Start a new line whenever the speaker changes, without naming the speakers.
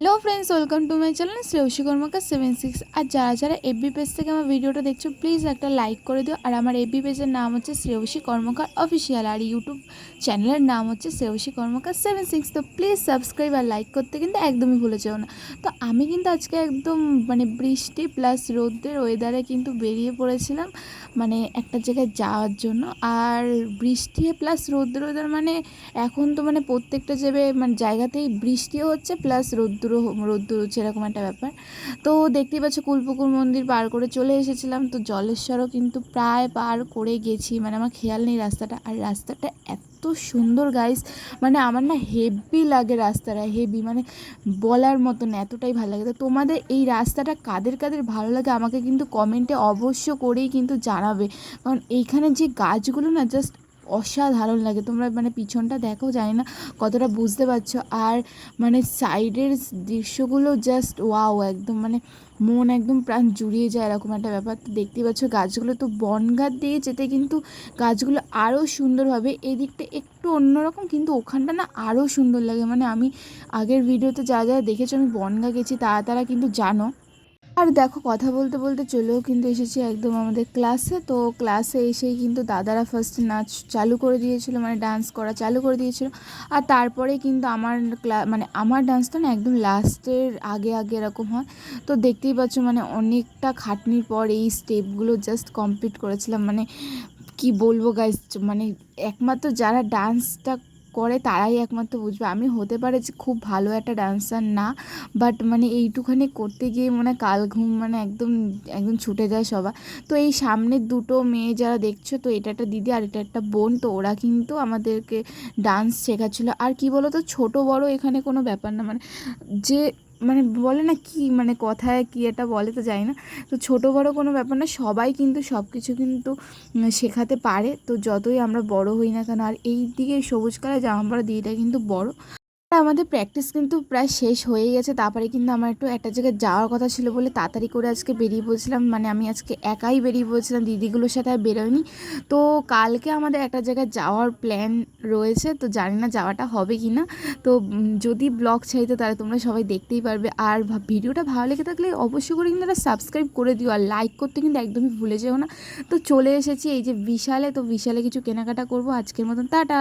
Hello friends welcome to my channel Shreyasi Karmakar seven six আর যারা যারা FB page থেকে আমার ভিডিওটা দেখছ প্লিজ একটা লাইক করে দিও। আর আমার এফবি পেজের নাম হচ্ছে শ্রেয়সী কর্মকার অফিসিয়াল আর ইউটিউব চ্যানেলের নাম হচ্ছে শ্রেয়সী কর্মকার সেভেন সিক্স তো প্লিজ সাবস্ক্রাইব আর লাইক করতে কিন্তু একদমই ভুলে যেও না। তো আমি কিন্তু আজকে একদম মানে বৃষ্টি প্লাস রোদের ওয়েদারে কিন্তু বেরিয়ে পড়েছিলাম মানে একটা জায়গায় যাওয়ার জন্য। আর বৃষ্টি প্লাস রোদ্র ওয়েদার মানে এখন তো মানে প্রত্যেকটা জায়গায় মানে জায়গাতেই বৃষ্টিও হচ্ছে প্লাস রোদ্দুরও রোদ্দুর হচ্ছে এরকম একটা ব্যাপার। তো দেখতেই পাচ্ছ কুলপুকুর মন্দির পার করে চলে এসেছিলাম। তো জলেশ্বরও কিন্তু প্রায় পার করে গেছি। মানে আমার খেয়াল নেই রাস্তাটা। আর রাস্তাটা এত সুন্দর গাইস মানে আমার না হেভি লাগে রাস্তাটা। হেভি মানে বলার মতন এতটাই ভালো লাগে। তো তোমাদের এই রাস্তাটা কাদের কাদের ভালো লাগে আমাকে কিন্তু কমেন্টে অবশ্য করেই কিন্তু জানাবে। কারণ এইখানে যে গাছগুলো না জাস্ট অসাধারণ লাগে। তোমরা মানে পিছনটা দেখো, জানি না কতটা বুঝতে পারছ। আর মানে সাইডের দৃশ্যগুলো জাস্ট ওয়াও একদম মানে মন একদম প্রাণ জুড়িয়ে যায় এরকম একটা ব্যাপার। তো দেখতেই পাচ্ছ গাছগুলো তো বনগাছ দিয়ে যেতে কিন্তু গাছগুলো আরও সুন্দরভাবে এই দিকটা একটু অন্যরকম কিন্তু ওখানটা না আরও সুন্দর লাগে। মানে আমি আগের ভিডিওতে যা যা দেখেছ, আমি বনগা গেছি, তারা তারা কিন্তু জানো। আর দেখো কথা বলতে বলতে চলেও কিন্তু এসেছি একদম আমাদের ক্লাসে তো ক্লাসে এসেই কিন্তু দাদারা ফার্স্ট নাচ চালু করে দিয়েছিল মানে ডান্স করা চালু করে দিয়েছিল। আর তারপরে কিন্তু আমার মানে আমার ডান্সটা না একদম লাস্টের আগে আগে এরকম হয়। তো দেখতেই পাচ্ছ মানে অনেকটা খাটনির পর এই স্টেপগুলো জাস্ট কমপ্লিট করেছিলাম। মানে কি বলব গাইজ মানে একমাত্র যারা ডান্সটা করে তারাই একমাত্র বুঝবে। আমি হতে পারে যে খুব ভালো একটা ডান্সার না বাট মানে এইটুখানি করতে গিয়ে মনে কাল ঘুম মানে একদম একদম ছুটে যায় সবার। তো এই সামনের দুটো মেয়ে যারা দেখছ, তো এটা একটা দিদি আর এটা একটা বোন, তো ওরা কিন্তু আমাদেরকে ডান্স শেখাচ্ছিলো। আর কি বলো তো ছোটো বড় এখানে কোনো ব্যাপার না। মানে যে মানে বলে না কি মানে কথায় কি এটা বলে তো জানি না। তো ছোটো বড় কোনো ব্যাপার না, সবাই কিন্তু সব কিছু কিন্তু শেখাতে পারে। তো যতই আমরা বড় হই না কেন, আর এই দিকে সবুজ কালার জামা পড়া দিদিটা কিন্তু বড়। আমাদের প্র্যাকটিস কিন্তু প্রায় শেষ হয়ে গেছে। তারপরে কিন্তু আমার একটু একটা জায়গায় যাওয়ার কথা ছিল বলে তাড়াতাড়ি করে আজকে বেরিয়ে পড়েছিলাম। মানে আমি আজকে একাই বেরিয়ে পড়েছিলাম, দিদিগুলোর সাথে আর বেরোয়নি। তো কালকে আমাদের একটা জায়গায় যাওয়ার প্ল্যান রয়েছে। তো জানি না যাওয়াটা হবে কি না তো যদি ব্লগ চাইতো তাহলে তোমরা সবাই দেখতেই পারবে। আর ভিডিওটা ভালো লেগে থাকলে অবশ্যই করে কিন্তু একটা সাবস্ক্রাইব করে দিও। আর লাইক করতে কিন্তু একদমই ভুলে যেও না। তো চলে এসেছি এই যে বিশালে। তো বিশালে কিছু কেনাকাটা করব। আজকের মতন, টাটা!